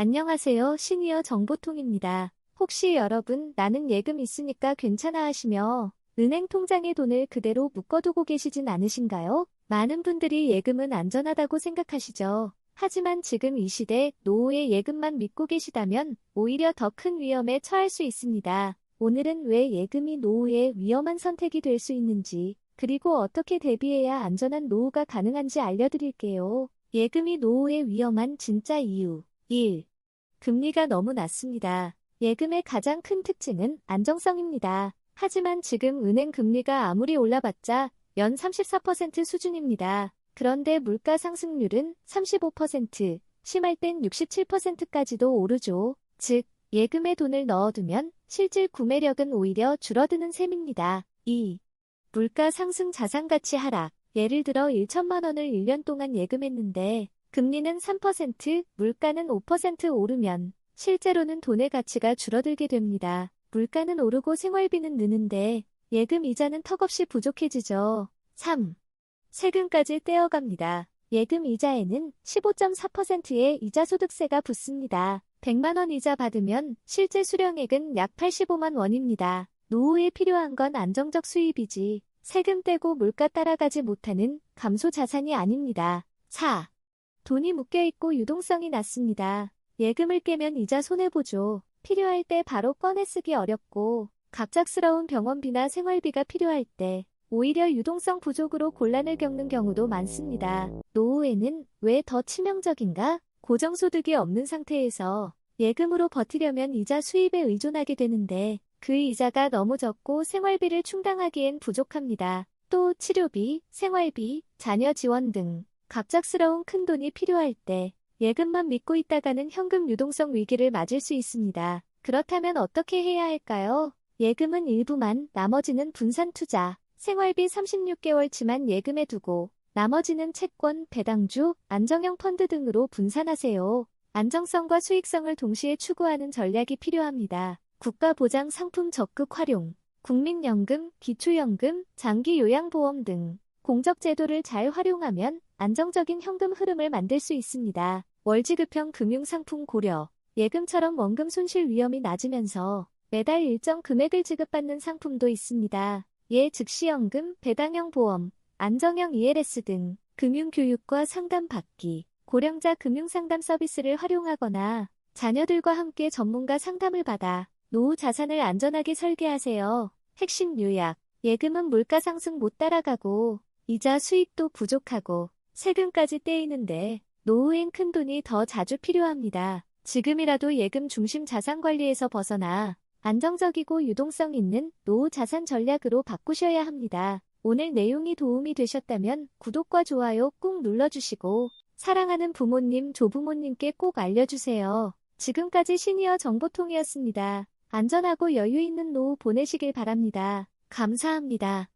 안녕하세요. 시니어 정보통입니다. 혹시 여러분 나는 예금 있으니까 괜찮아 하시며 은행 통장에 돈을 그대로 묶어두고 계시진 않으신가요? 많은 분들이 예금은 안전하다고 생각하시죠. 하지만 지금 이 시대 노후에 예금만 믿고 계시다면 오히려 더 큰 위험에 처할 수 있습니다. 오늘은 왜 예금이 노후에 위험한 선택이 될 수 있는지, 그리고 어떻게 대비해야 안전한 노후가 가능한지 알려드릴게요. 예금이 노후에 위험한 진짜 이유. 1. 금리가 너무 낮습니다. 예금의 가장 큰 특징은 안정성입니다. 하지만 지금 은행 금리가 아무리 올라봤자 연 34% 수준입니다. 그런데 물가 상승률은 35%, 심할 땐 67%까지도 오르죠. 즉, 예금에 돈을 넣어두면 실질 구매력은 오히려 줄어드는 셈입니다. 2. 물가 상승 자산 가치 하락. 예를 들어 1천만 원을 1년 동안 예금했는데 금리는 3%, 물가는 5% 오르면 실제로는 돈의 가치가 줄어들게 됩니다. 물가는 오르고 생활비는 느는데 예금 이자는 턱없이 부족해지죠. 3. 세금까지 떼어갑니다. 예금 이자에는 15.4%의 이자 소득세가 붙습니다. 100만원 이자 받으면 실제 수령액은 약 85만 원입니다. 노후에 필요한 건 안정적 수입이지 세금 떼고 물가 따라가지 못하는 감소 자산이 아닙니다. 4. 돈이 묶여있고 유동성이 낮습니다. 예금을 깨면 이자 손해보죠. 필요할 때 바로 꺼내 쓰기 어렵고 갑작스러운 병원비나 생활비가 필요할 때 오히려 유동성 부족으로 곤란을 겪는 경우도 많습니다. 노후에는 왜 더 치명적인가? 고정소득이 없는 상태에서 예금으로 버티려면 이자 수입에 의존하게 되는데 그 이자가 너무 적고 생활비를 충당하기엔 부족합니다. 또 치료비, 생활비, 자녀 지원 등 갑작스러운 큰돈이 필요할 때 예금만 믿고 있다가는 현금 유동성 위기를 맞을 수 있습니다. 그렇다면 어떻게 해야 할까요? 예금은 일부만, 나머지는 분산 투자, 생활비 36개월치만 예금에 두고 나머지는 채권, 배당주, 안정형 펀드 등으로 분산하세요. 안정성과 수익성을 동시에 추구하는 전략이 필요합니다. 국가보장 상품 적극 활용, 국민연금, 기초연금, 장기요양보험 등 공적 제도를 잘 활용하면 안정적인 현금 흐름을 만들 수 있습니다. 월지급형 금융상품 고려, 예금처럼 원금 손실 위험이 낮으면서 매달 일정 금액을 지급받는 상품도 있습니다. 예 즉시연금, 배당형 보험, 안정형 ELS 등 금융교육과 상담받기, 고령자 금융상담 서비스를 활용하거나 자녀들과 함께 전문가 상담을 받아 노후 자산을 안전하게 설계하세요. 핵심 요약, 예금은 물가 상승 못 따라가고 이자 수익도 부족하고 세금까지 떼이는데 노후엔 큰 돈이 더 자주 필요합니다. 지금이라도 예금 중심 자산 관리에서 벗어나 안정적이고 유동성 있는 노후 자산 전략으로 바꾸셔야 합니다. 오늘 내용이 도움이 되셨다면 구독과 좋아요 꾹 눌러주시고 사랑하는 부모님, 조부모님께 꼭 알려주세요. 지금까지 시니어 정보통이었습니다. 안전하고 여유 있는 노후 보내시길 바랍니다. 감사합니다.